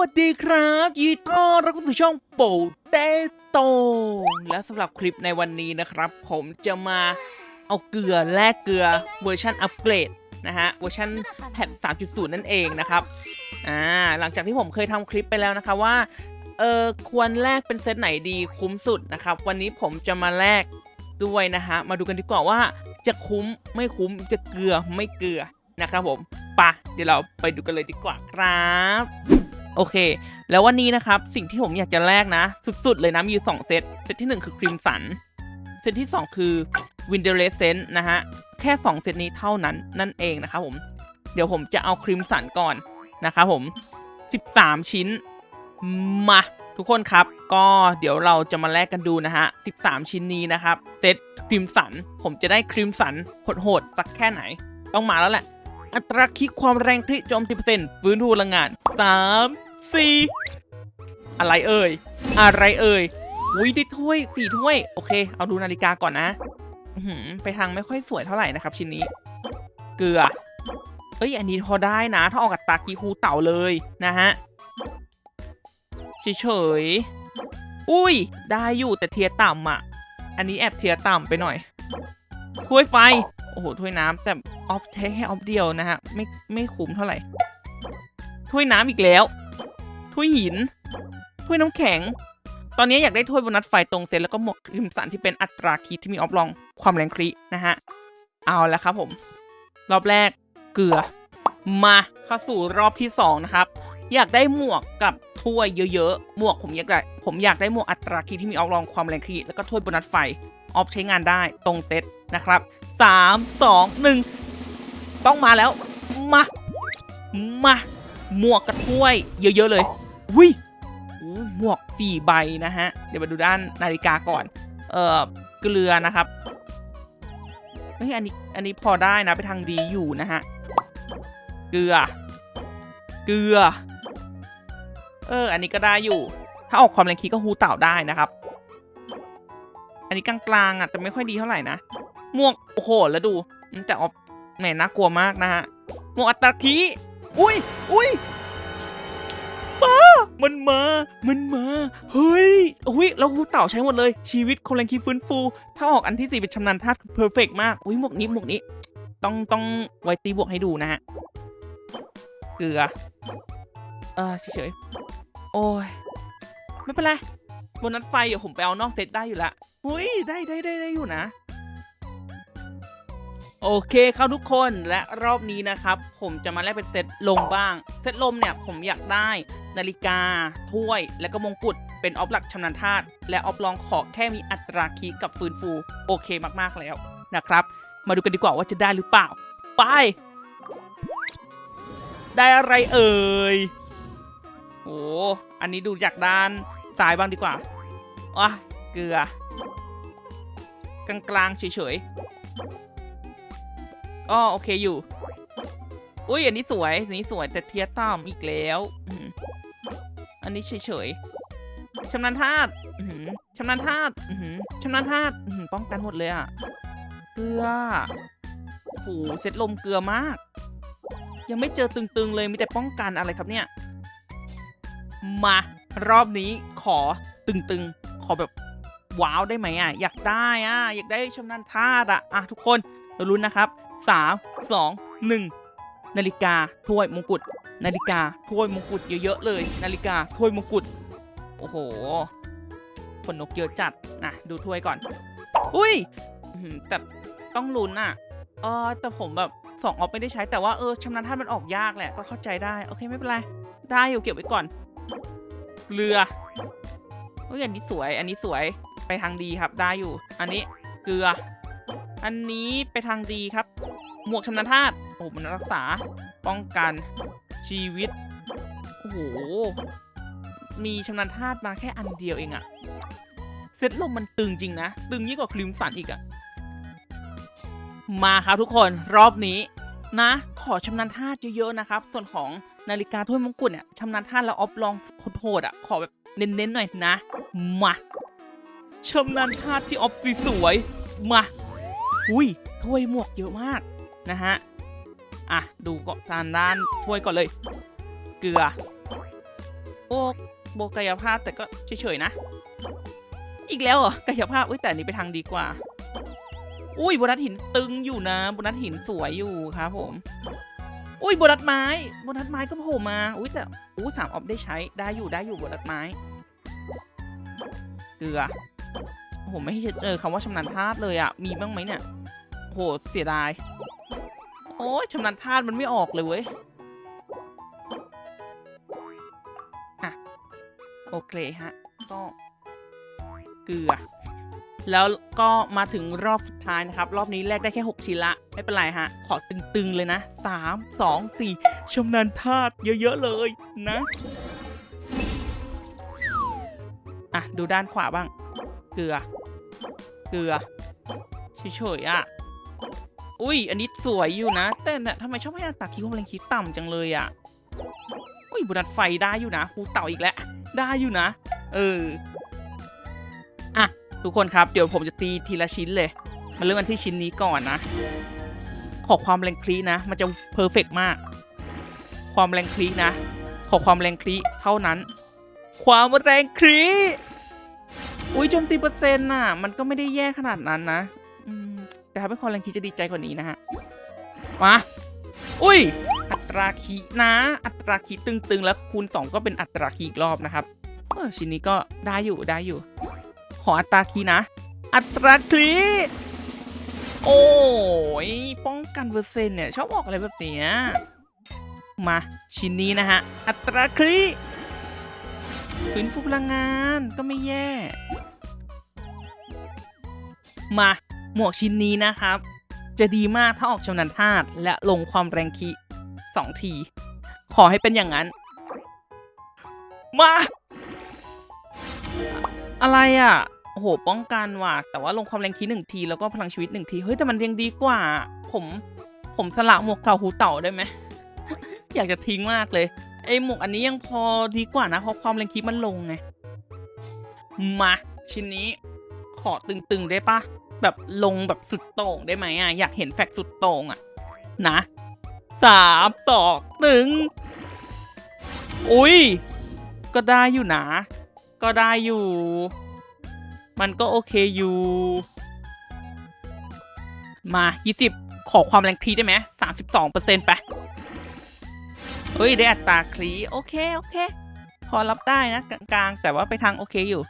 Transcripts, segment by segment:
วัสดีครับยินดีต้อนรับเข้าสู่ช่องโปเตโตและสำหรับคลิปในวันนี้นะครับ ผมจะมาเอาเกลือแลกเกลือเวอร์ชันอัปเกรดนะฮะเวอร์ชันแพท3.0 นั่นเองนะครับอ่าหลังจากที่ผมเคยทำคลิปไปแล้วนะคะว่าเออควรแลกเป็นเซตไหนดีคุ้มสุดนะครับ วันนี้ผมจะมาแลกด้วยนะฮะมาดูกันดีกว่าว่าจะคุ้มไม่คุ้มจะเกลือไม่เกลือนะครับผมไปะเดี๋ยวเราไปดูกันเลยดีกว่าครับ โอเค แล้ววันนี้นะครับ สิ่งที่ผมอยากจะแลกนะ สุดๆ เลยนะมีอยู่สองเซต เซตที่หนึ่งคือครีมสัน เซตที่สองคือวินเดอร์เลเซนนะฮะ แค่สองเซตนี้เท่านั้นนั่นเองนะครับผม เดี๋ยวผมจะเอาครีมสันก่อนนะครับผม 13 ชิ้น มาทุกคนครับ ก็เดี๋ยวเราจะมาแลกกันดูนะฮะ 13 ชิ้นนี้นะครับ เซตครีมสัน ผมจะได้ครีมสันโหดๆสักแค่ไหน ต้องมาแล้วแหละ อัตราคิดความแรงคลิโจม10%ฟื้นฟูพลังงาน 3 4อะไรเอ่ย อะไรเอ่ยอุ้ยได้ถ้วยสี่ถ้วย โอเค เอาดูนาฬิกาก่อนนะไปทางไม่ค่อยสวยเท่าไหร่นะครับ ชิ้นนี้ เกลือ เอ้ย อันนี้พอได้นะ ถ้าออกกับตากีคูเต่าเลยนะฮะเฉยๆอุ้ย ได้อยู่แต่เทียต่ำอะ อันนี้แอบเทียต่ำไปหน่อย ถ้วยไฟ โอ้โห ถ้วยน้ำแต่ออฟใช้แค่ออฟเดียวนะฮะ ไม่ไม่คุ้มเท่าไหร่ ถ้วยน้ำอีกแล้ว ถ้วยหิน ถ้วยน้ำแข็ง ตอนนี้อยากได้ถ้วยโบนัสไฟตรงเซตแล้วก็หมวกริมสันที่เป็นอัตราคีที่มีออฟลองความแรงครีนะฮะ เอาแล้วครับผม รอบแรกเกลือ มาเข้าสู่รอบที่สองนะครับ อยากได้หมวกกับถ้วยเยอะๆ หมวกผมอยากได้ผมอยากได้หมวกอัตราคีที่มีออฟลองความแรงครีแล้วก็ถ้วยโบนัสไฟออฟใช้งานได้ตรงเซตนะครับสามสองหนึ่งต้องมาแล้ว มา มา หมวกกับถ้วย เยอะ ๆ เลยวิอู้หมวกสี่ใบนะฮะ เดี๋ยวมาดูด้านนาฬิกาก่อน เอ่อ เกลือนะครับเฮ้ยอันนี้ อันนี้พอได้นะ ไปทางดีอยู่นะฮะ เกลือ เกลือ เออ อันนี้ก็ได้อยู่ ถ้าออกความแรงคีก็ฮูเต่าได้นะครับ อันนี้กลางๆอะแต่ไม่ค่อยดีเท่าไหร่นะ หมวก โอ้โห แล้วดูอืมแต่ออฟแหมน่ากลัวมากนะฮะ หมวกอัตตาคี อุ้ยอุ้ยป้ามันมา มันมา เฮ้ยอุ้ยแล้วฮูเต่าใช้หมดเลย ชีวิตคนแรงคีฟื้นฟู ถ้าออกอันที่สี่เป็นชำนาญธาตุเพอร์เฟกมาก อุ้ยหมวกนี้หมวกนี้ ต้องต้องไว้ตีบวกให้ดูนะฮะ เกลือ เออเฉยๆ โอ้ย ไม่เป็นไรบนนัดไฟเดี๋ยวผมไปเอานอกเซตได้อยู่ละอุ้ย ได้ได้ได้ได้อยู่นะ โอเคครับทุกคนและรอบนี้นะครับ ผมจะมาแลกเป็นเซตลมบ้าง เซตลมเนี่ยผมอยากได้นาฬิกา ถ้วย และก็มงกุฎเป็นออฟหลักชำนาญธาตุและออฟลองขอแค่มีอัตราคีกับฟื้นฟู โอเคมากๆแล้วนะครับ มาดูกันดีกว่าว่าจะได้หรือเปล่า ไป ได้อะไรเอ่ยโอ้อันนี้ดูจากด้านซ้ายบ้างดีกว่าอะเกลือ กลางๆเฉยๆ อ๋อโอเคอยู่ อุ้ยอันนี้สวยอันนี้สวยแต่เทียต่ำอีกแล้วอันนี้เฉยๆชำนาญธาตุชำนาญธาตุชำนาญธาตุป้องกันหมดเลยอะเกลือโอ้โหเซตลมเกลือมาก ยังไม่เจอตึงๆเลยมีแต่ป้องกันอะไรครับเนี่ย มารอบนี้ขอตึงๆ ขอแบบว้าวได้ไหมอะ อยากได้อะ อยากได้ชำนาญธาตุอะ อะทุกคนเราลุ้นนะครับ สามสองหนึ่งนาฬิกาถ้วยมงกุฎนาฬิกาถ้วยมงกุฎเยอะๆเลย นาฬิกาถ้วยมงกุฎโอ้โหขนนกเยอะจัดนะดูถ้วยก่อน อุ้ยแต่ต้องลุ้นอะเออแต่ผมแบบสองออฟไม่ได้ใช้แต่ว่าเออชำนาญธาตุมันออกยากแหละก็เข้าใจได้โอเคไม่เป็นไรได้อยู่เก็บไว้ก่อนเกลือเฮ้ยอันนี้สวยอันนี้สวยไปทางดีครับได้อยู่ อันนี้เกลือ อันนี้ไปทางดีครับ หมวกชำนาญธาตุโอ้โหมันรักษาป้องกันชีวิต โอ้โห มีชำนาญธาตุมาแค่อันเดียวเองอะเซตลมมันตึงจริงนะ ตึงยิ่งกว่าคลิมสันอีกอะมาครับทุกคนรอบนี้นะ ขอชำนาญธาตุเยอะๆนะครับ ส่วนของนาฬิกาถ้วยมงกุฎเนี่ยชำนาญธาตุแล้วออฟลองโหดๆอะขอแบบเน้นๆหน่อยนะมาชำนาญธาตุที่ออฟสวยๆมาอุ้ยถ้วยหมวกเยอะมาก นะฮะ อะ ดูก่อนทางด้านถ้วยก่อนเลย เกลือ โอ้โบกายภาพแต่ก็เฉยๆนะ อีกแล้วเหรอกายภาพอุ้ยแต่นี้ไปทางดีกว่า อุ้ยโบนัสหินตึงอยู่นะโบนัสหินสวยอยู่ครับผม อุ้ยโบนัสไม้โบนัสไม้ก็โผล่มา อุ้ยแต่อู้สามออฟได้ใช้ได้อยู่ได้อยู่โบนัสไม้ เกลือโอ้โหไม่เจอคำว่าชำนาญธาตุเลยอะมีบ้างไหมเนี่ยโหเสียดาย โอ้ยชำนาญธาตุมันไม่ออกเลยเว้ยอะโอเคฮะก็เกลือ แล้วก็มาถึงรอบสุดท้ายนะครับ รอบนี้แลกได้แค่ 6 ชิ้นละ ไม่เป็นไรฮะ ขอตึงๆเลยนะ 3 2 4ชำนาญธาตุเยอะ ๆ เลยนะ อะ ดูด้านขวาบ้าง เกลือ เกลือเฉยๆอะ อุ้ย อันนี้สวยอยู่นะ แต่เนี่ยทำไมชอบให้อัตราคิดความแรงคิดต่ำจังเลยอะ อุ้ยบุนัดไฟได้อยู่นะภูเต่าอีกแล้ว ได้อยู่นะ เออ อะ ทุกคนครับ เดี๋ยวผมจะตีทีละชิ้นเลย มาเริ่มกันที่ชิ้นนี้ก่อนนะ ขอความแรงคลีนะ มันจะเพอร์เฟกมาก ความแรงคลีนะ ขอความแรงคลีเท่านั้น ความแรงคลีอุ้ยโจมตีเปอร์เซ็นต์น่ะ มันก็ไม่ได้แย่ขนาดนั้นนะ แต่ถ้าเป็นความแรงคีจะดีใจกว่านี้นะฮะ มา อุ้ย อัตราคีนะ อัตราคีตึงๆ แล้วคูณ 2 ก็เป็นอัตราคีอีกรอบนะครับ เออชิ้นนี้ก็ได้อยู่ได้อยู่ ขออัตราคีนะ อัตราคีโอ้ย ป้องกันเปอร์เซ็นต์เนี่ย ชอบบอกอะไรแบบเนี้ยมา ชิ้นนี้นะฮะ อัตราคีฟื้นฟูพลังงานก็ไม่แย่ มา หมวกชิ้นนี้นะครับ จะดีมากถ้าออกชำนาญธาตุและลงความแรงคีสองที ขอให้เป็นอย่างนั้น มา อะไรอะโอ้โหป้องกันว่ะแต่ว่าลงความแรงคีหนึ่งทีแล้วก็พลังชีวิตหนึ่งทีเฮ้ยแต่มันยังดีกว่า ผมผมสละหมวกเก่าหูเต่าได้ไหมอยากจะทิ้งมากเลยไอหมวกอันนี้ยังพอดีกว่านะเพราะความแรงคีมันลงไงมาชิ้นนี้ขอตึงๆได้ปะ แบบลงแบบสุดโต่งได้ไหมอะอยากเห็นแฟกสุดโต่งอะ นะสามสองหนึ่งอุ้ย ก็ได้อยู่นะ ก็ได้อยู่ มันก็โอเคอยู่ มา20ขอความแรงคลีได้ไหม32เปอร์เซ็นต์ไป เฮ้ย ได้อัตราคลีโอเค โอเค พอรับได้นะ กลางๆ แต่ว่าไปทางโอเคอยู่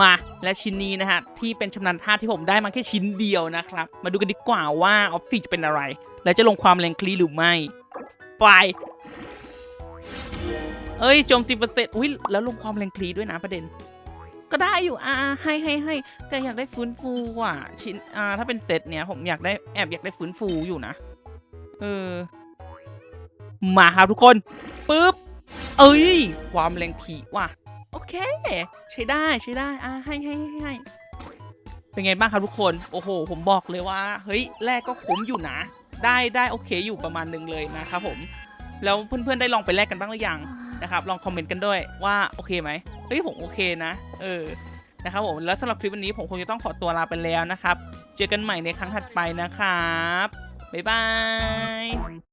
มาและชิ้นนี้นะฮะที่เป็นชำนาญท่าที่ผมได้มาแค่ชิ้นเดียวนะครับ มาดูกันดีกว่าว่าออฟฟิศจะเป็นอะไร และจะลงความแรงคลีหรือไม่ ไป เอ้ยโจมตีเปอร์เซ็นต์อุ้ยแล้วลงความแรงคลีด้วยนะประเด็น ก็ได้อยู่อ่าให้ให้ให้แต่อยากได้ฟื้นฟูอะชิ้นอ่าถ้าเป็นเซตเนี้ยผมอยากได้แอบอยากได้ฟื้นฟูอยู่นะเออมาครับทุกคนปึ๊บเอ้ย ความแรงผีว่ะ โอเค ใช้ได้ใช้ได้อ่าให้ให้ให้ให้เป็นไงบ้างครับทุกคน โอ้โห ผมบอกเลยว่า เฮ้ย แรกก็คุ้มอยู่นะ ได้ได้โอเคอยู่ประมาณหนึ่งเลยนะครับผม แล้วเพื่อนๆได้ลองไปแลกกันบ้างหรือยังนะครับ ลองคอมเมนต์กันด้วยว่าโอเคไหมเฮ้ยผมโอเคนะ เออ นะครับผม แล้วสำหรับคลิปวันนี้ผมคงจะต้องขอตัวลาไปแล้วนะครับ เจอกันใหม่ในครั้งถัดไปนะครับ บ๊ายบาย